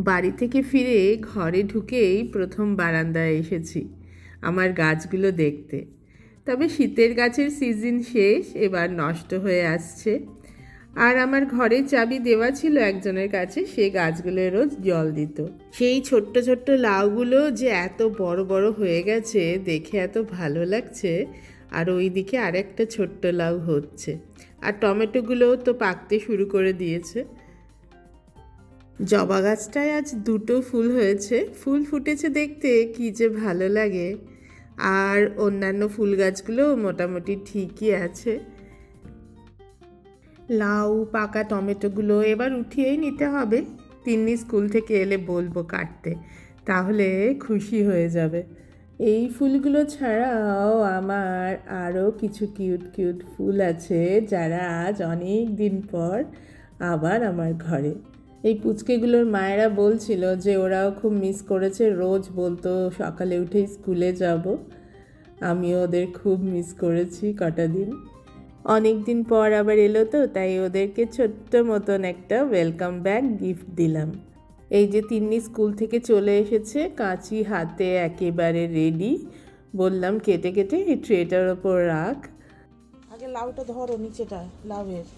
বাড়ি থেকে ফিরে ঘরে ঢুকেই প্রথম বারান্দায় এসেছি, আমার গাছগুলো দেখতে। তবে শীতের গাছের সিজন শেষ, এবার নষ্ট হয়ে আসছে। আর আমার ঘরে চাবি দেওয়া ছিল একজনের কাছে, সে গাছগুলো রোজ জল দিত। সেই ছোট্ট ছোট্ট লাউগুলো যে এত বড় বড় হয়ে গেছে, দেখে এত ভালো লাগছে। আর ওইদিকে আরেকটা ছোট্ট লাউ হচ্ছে। আর টমেটোগুলোও তো পাকতে শুরু করে দিয়েছে। জবা গাছটায় আজ দুটো ফুল হয়েছে। ফুল ফুটেছে দেখতে, কি যে ভালো লাগে। আর অন্যান্য ফুল গাছগুলো মোটামুটি ঠিকই আছে। লাউ, পাকা টমেটোগুলো এবার উঠিয়েই নিতে হবে। তিন্নি স্কুল থেকে এলে বলব কাটতে, তাহলে খুশি হয়ে যাবে। এই ফুলগুলো ছাড়াও আমার আরও কিছু কিউট কিউট ফুল আছে যারা আজ অনেক দিন পর আবার আমার ঘরে। এই পুচকেগুলোর মায়েরা বলছিল যে ওরাও খুব মিস করেছে রোজ বলতো, সকালে উঠেই স্কুলে যাব। আমিও ওদের খুব মিস করেছি কটা দিন। অনেক দিন পর আবার এলো তো, তাই ওদেরকে ছোট্ট মতন একটা ওয়েলকাম ব্যাগ গিফট দিলাম। এই যে তিন্নি স্কুল থেকে চলে এসেছে, কাঁচি হাতে একেবারে রেডি বললাম, কেটে কেটে এই ট্রেটার ওপর রাখ। আগে লাউটা ধরো নিচেটা, লাউয়ের।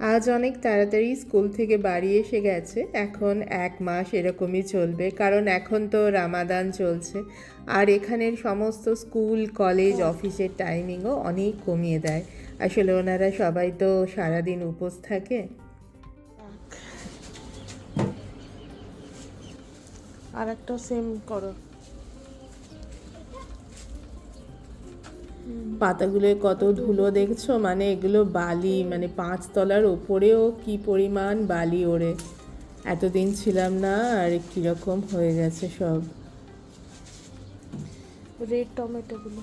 আজ অনেক তাড়াতাড়ি স্কুল থেকে বাড়ি এসে গেছে। এখন এক মাস এরকমই চলবে, কারণ এখন তো রামাদান চলছে। আর এখানের সমস্ত স্কুল, কলেজ, অফিসের টাইমিংও অনেক কমিয়ে দেয়। আসলে ওনারা সবাই তো সারাদিন উপোস থাকে। আর একটা সেম করো। পাতাগুলোয় কত ধুলো দেখছ? মানে এগুলো বালি মানে পাঁচতলার ওপরেও কি পরিমাণ বালি ওড়ে? এতদিন ছিলাম না আর কীরকম হয়ে গেছে সব? রেড টমেটোগুলো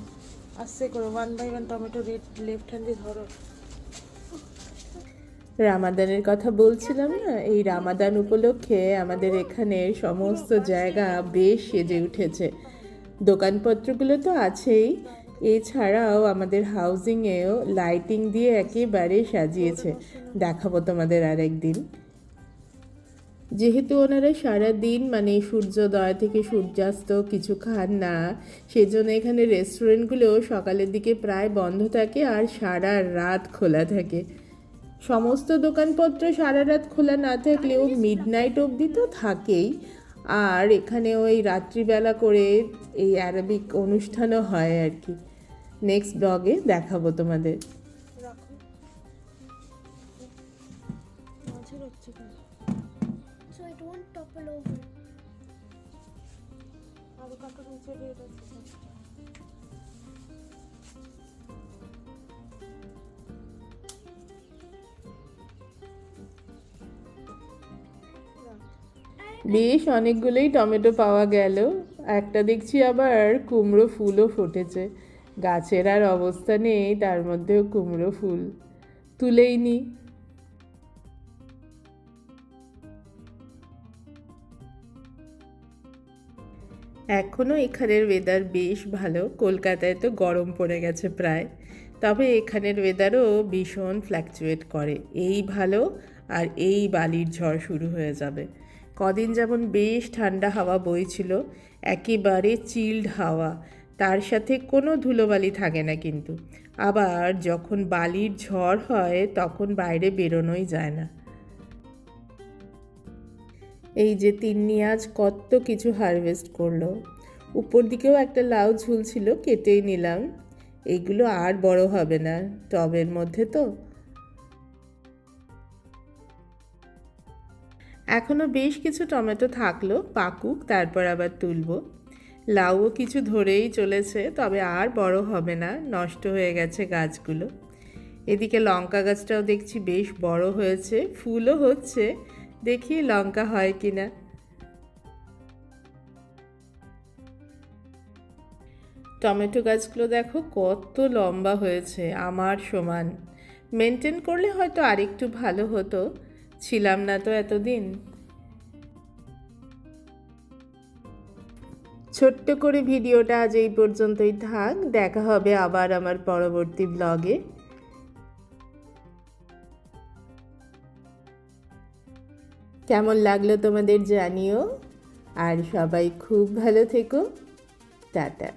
আস্তে করো one by one tomato red left হ্যান্ডে ধরো। রামাদানের কথা বলছিলাম না? এই রামাদান উপলক্ষে আমাদের এখানে সমস্ত জায়গা বেশ সেজে উঠেছে। দোকানপত্রগুলো তো আছেই। এছাড়াও আমাদের হাউজিংয়েও লাইটিং দিয়ে একেবারে সাজিয়েছে। দেখাবো তোমাদের আরেকদিন। যেহেতু ওনারা সারা দিন মানে সূর্যোদয় থেকে সূর্যাস্ত কিছু খান না, সেজন্য এখানে রেস্টুরেন্টগুলো সকালের দিকে প্রায় বন্ধ থাকে আর সারা রাত খোলা থাকে। সমস্ত দোকানপত্র সারা রাত খোলা না থাকলেও মিড নাইট অবধি তো থাকেই। আর এখানে ওই রাত্রিবেলা করে এই অ্যারাবিক অনুষ্ঠানও হয় আর কি। নেক্সট ব্লগে দেখাবো তোমাদের। বেশ, অনেকগুলোই টমেটো পাওয়া গেল। একটা দেখছি আবার কুমড়ো ফুলও ফুটেছে। গাছের আর অবস্থা নেই, তার মধ্যেও কুমড়ো ফুল। তুলেই নি। এখনও এখানের ওয়েদার বেশ ভালো। কলকাতায় তো গরম পড়ে গেছে প্রায়। তবে এখানের ওয়েদারও ভীষণ ফ্ল্যাকচুয়েট করে। এই ভালো আর এই বালির ঝড় শুরু হয়ে যাবে। কদিন যেমন বেশ ঠান্ডা হাওয়া বইছিল, একেবারে চিল্ড হাওয়া। তার সাথে কোনো ধুলোবালি থাকে না কিন্তু। আবার যখন বালির ঝড় হয়, তখন বাইরে বেরোনোই যায় না। এই যে তিন্নি আজ কত কিছু হারভেস্ট করল। উপর দিকেও একটা লাউ ঝুলছিল, কেটেই নিলাম। এইগুলো আর বড় হবে না, টবের মধ্যে তো। এখনও বেশ কিছু টমেটো থাকল, পাকুক, তারপর আবার তুলবো। লাউও কিছু ধরেই চলেছে, তবে আর বড় হবে না, নষ্ট হয়ে গেছে গাছগুলো। এদিকে লঙ্কা গাছটাও দেখছি বেশ বড় হয়েছে, ফুলও হচ্ছে, দেখি লঙ্কা হয় কি না টমেটো গাছগুলো দেখো কত লম্বা হয়েছে, আমার সমান। মেনটেন করলে হয়তো আরেকটু ভালো হতো, ছিলাম না তো এতদিন। ছোট্ট করে ভিডিওটা আজ এই পর্যন্তই থাক, দেখা হবে আবার আমার পরবর্তী ব্লগে কেমন লাগল তোমাদের জানিও, আর সবাই খুব ভালো থেকো। টাটা।